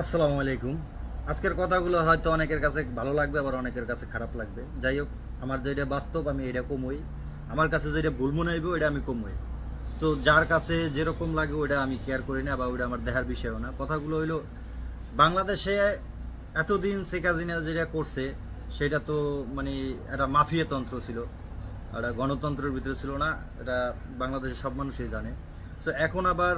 আসসালামু আলাইকুম। আজকের কথাগুলো হয়তো অনেকের কাছে ভালো লাগবে, আবার অনেকের কাছে খারাপ লাগবে। যাই হোক, আমার যেটা বাস্তব, আমি এটা কমই। আমার কাছে যেটা ভুল মনে হইব ওটা আমি কমই। সো যার কাছে যেরকম লাগে ওটা আমি কেয়ার করি না, বা ওইটা আমার দেখার বিষয়ও না। কথাগুলো হইল, বাংলাদেশে এতদিন শেখ হাসিনা যেটা করছে, সেটা তো মানে একটা মাফিয়া তন্ত্র ছিল। একটা গণতন্ত্রের ভিতরে ছিল না, এটা বাংলাদেশের সব মানুষই জানে। সো এখন আবার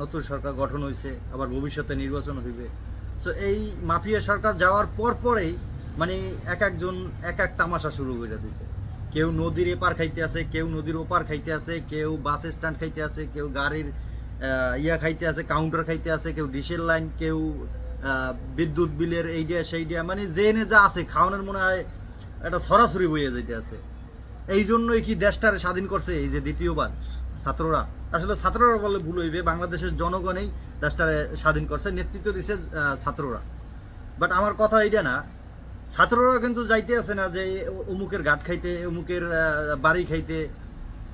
নতুন সরকার গঠন হয়েছে আবার ভবিষ্যতে নির্বাচন হইবে। সো এই মাফিয়া সরকার যাওয়ার পর পরেই মানে এক একজন, এক এক তামাশা শুরু করে দিছে। কেউ নদীর এপার খাইতে আছে, কেউ নদীর ওপার খাইতে আছে, কেউ বাস স্ট্যান্ড খাইতে আছে, কেউ গাড়ির ইয়া খাইতে আছে, কাউন্টার খাইতে আছে, কেউ ডিশের লাইন, কেউ বিদ্যুৎ বিলের এইটা সেইটা মানে জেনে যা আছে, খাওয়ানোর মনে হয় একটা সরাসরি বইয়ে যেতে আছে। এই জন্যই কি দেশটারে স্বাধীন করছে? এই যে দ্বিতীয়বার। ছাত্ররা। আসলে ছাত্ররা বলে ভুল হইবে, বাংলাদেশের জনগণেই দেশটারে স্বাধীন করছে, নেতৃত্ব দিছে ছাত্ররা। বাট আমার কথা এইটা না, ছাত্ররা কিন্তু যাইতে আছে না যে অমুকের ঘাট খাইতে, অমুকের বাড়ি খাইতে,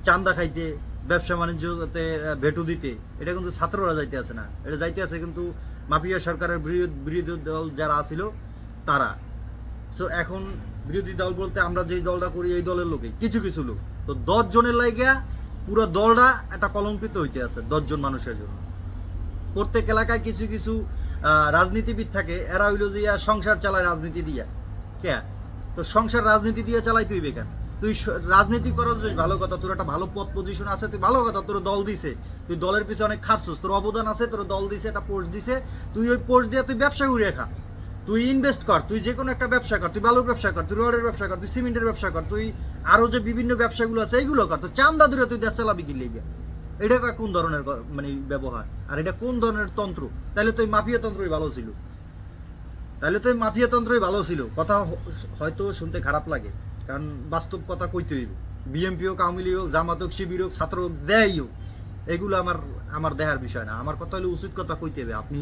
চান্দা খাইতে, ব্যবসা বাণিজ্যতে ভেটু দিতে। এটা কিন্তু ছাত্ররা যাইতে আছে না। এটা যাইতে আছে কিন্তু মাফিয়া সরকারের বিরোধী দল যারা আছিল, তারা। সো এখন বিরোধী দল বলতে আমরা যেই দলটা করি, এই দলের লোকে কিছু কিছু লোক। তো দশ জনের লাইগা পুরো দলটা একটা কলঙ্কিত হইতে আছে দশজন মানুষের জন্য। প্রত্যেক এলাকায় কিছু কিছু রাজনীতিবিদ থাকে, এরা হইল যে সংসার চালায় রাজনীতি দিয়া। কে? তো সংসার রাজনীতি দিয়ে চালাই তুই বেকার তুই রাজনীতি করস বেশ ভালো কথা, তোর একটা ভালো পদ পজিশন আছে, তুই ভালো কথা, তোর দল দিছে, তুই দলের পিছনে অনেক খাটছিস, তোর অবদান আছে, তোর দল দিছে, একটা পোস্ট দিছে, তুই ওই পোস্ট দিয়ে তুই ব্যবসা ঘুরিয়ে খা। তুই ইনভেস্ট কর, তুই যে কোনো একটা ব্যবসা কর, তুই বালুর ব্যবসা কর, তুই রডের ব্যবসা কর, তুই সিমেন্টের ব্যবসা কর, তুই আরও যে বিভিন্ন ব্যবসাগুলো আছে, এইগুলো কর, তো চান্দা দূরে তুই দেশ চালাবি কি লেগে। এটা কোন ধরনের মানে ব্যবহার? আর এটা কোন ধরনের তন্ত্র? তাহলে তো মাফিয়া তন্ত্রই ভালো ছিল। তাহলে তো মাফিয়া তন্ত্রই ভালো ছিল। কথা হয়তো শুনতে খারাপ লাগে, কারণ বাস্তব কথা কইতে হইব। বিএমপি হোক, আওয়ামী লীগ হোক, জামাত হোক, শিবির হোক, ছাত্র হোক, যাই হোক। এগুলো আমার আমার দেহার বিষয় না। আমার কথা হলো উচিত কথা কইতে হবে। আপনি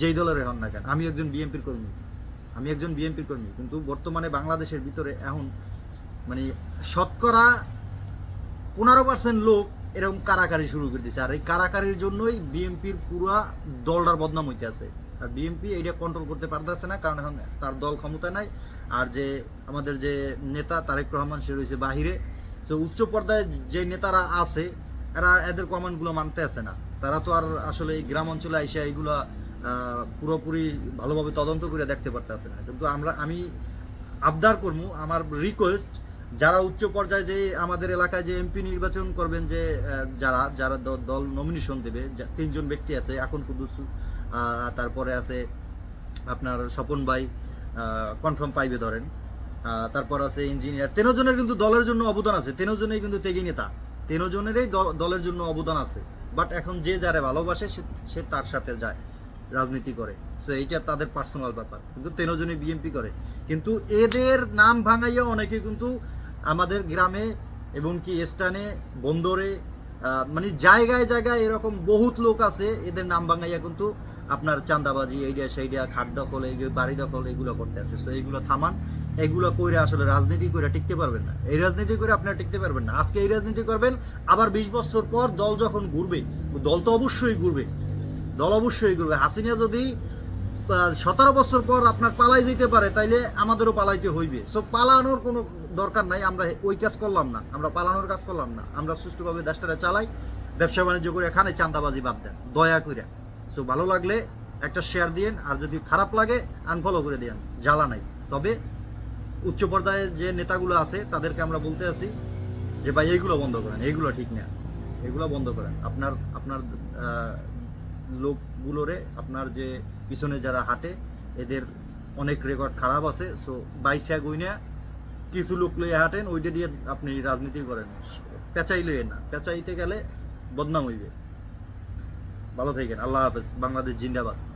যেই দলের হন না কেন, আমি একজন বিএনপির কর্মী। আমি একজন বিএনপির কর্মী, কিন্তু বর্তমানে বাংলাদেশের ভিতরে এখন মানে শতকরা পনেরো পার্সেন্ট লোক এরকম কারাকারি শুরু করে দিচ্ছে আর এই কারাকারির জন্যই বিএনপির পুরা দলটার বদনাম হইতে আছে। আর বিএনপি এইটা কন্ট্রোল করতে পারতেছে না, কারণ এখন তার দল ক্ষমতা নাই। আর যে আমাদের যে নেতা তারেক রহমান, সে রয়েছে বাহিরে। তো উচ্চ পর্যায়ে যে নেতারা আছে এরা এদের কমান্ডগুলো মানতে আছে না। তারা তো আর আসলে এই গ্রাম অঞ্চলে এসে এইগুলো পুরোপুরি ভালোভাবে তদন্ত করে দেখতে পারতে পারতেছে না। কিন্তু আমরা, আমি আবদার করব, আমার রিকোয়েস্ট যারা উচ্চ পর্যায়ে যে আমাদের এলাকায় যে এমপি নির্বাচন করবেন যে যারা যারা দল নমিনেশন দেবে তিনজন ব্যক্তি আছে এখন কুদুস তারপরে আছে আপনার স্বপন ভাই কনফার্ম পাইবে ধরেন। তারপর আছে ইঞ্জিনিয়ার তেনোজনের কিন্তু দলের জন্য অবদান আছে, তেনোজনেই কিন্তু তেগি নেতা। তেনোজনেরই জনেরই দলের জন্য অবদান আছে। বাট এখন যে যারে ভালোবাসে, সে- তার সাথে যায়, রাজনীতি করে। সো এইটা তাদের পার্সোনাল ব্যাপার। কিন্তু তেরো জনই বিএনপি করে। কিন্তু এদের নাম ভাঙাইয়া অনেকে কিন্তু আমাদের গ্রামে এবং কি স্টানে বন্দরে মানে জায়গায় জায়গায় এরকম বহুত লোক আছে, এদের নাম ভাঙাইয়া কিন্তু আপনার চান্দাবাজি এইডিয়া সেইডিয়া খাট দখল, এই বাড়ি দখল, এগুলো করতে আছে। সো এইগুলো থামান, এগুলো করে আসলে রাজনীতি করে টিকতে পারবেন না। এই রাজনীতি করে আপনারা টিকতে পারবেন না। আজকে এই রাজনীতি করবেন, আবার বিশ বছর পর দল যখন ঘুরবে, দল তো অবশ্যই ঘুরবে, দল অবশ্যই ঘুরবে। হাসিনা যদি সতেরো বছর পর আপনার পালাই যেতে পারে, তাইলে আমাদেরও পালাইতে হইবে। সো পালানোর কোনো দরকার নাই, আমরা ওই কাজ করলাম না। আমরা পালানোর কাজ করলাম না। আমরা সুষ্ঠুভাবে দেশটারে চালাই, ব্যবসা বাণিজ্য করে এখানে চান্দাবাজি বাদ দেন, দয়া করে সো ভালো লাগলে একটা শেয়ার দিয়েন, আর যদি খারাপ লাগে আনফলো করে দিয়েন, জ্বালা নাই। তবে উচ্চ পর্যায়ে যে নেতাগুলো আছে, তাদেরকে আমরা বলতে আছি যে, ভাই, এইগুলো বন্ধ করেন, এইগুলো ঠিক না এগুলো বন্ধ করেন। আপনার আপনার লোকগুলোরে আপনার যে পিছনে যারা হাঁটে, এদের অনেক রেকর্ড খারাপ আছে। সো বাইশা গুইনা কিছু লোক লইয়া হাঁটেন, ওইটা দিয়ে আপনি রাজনীতি করেন। পেঁচাই লইয়ে না। পেঁচাইতে গেলে বদনাম হইবে। ভালো থাকেন। আল্লাহ হাফেজ। বাংলাদেশ জিন্দাবাদ।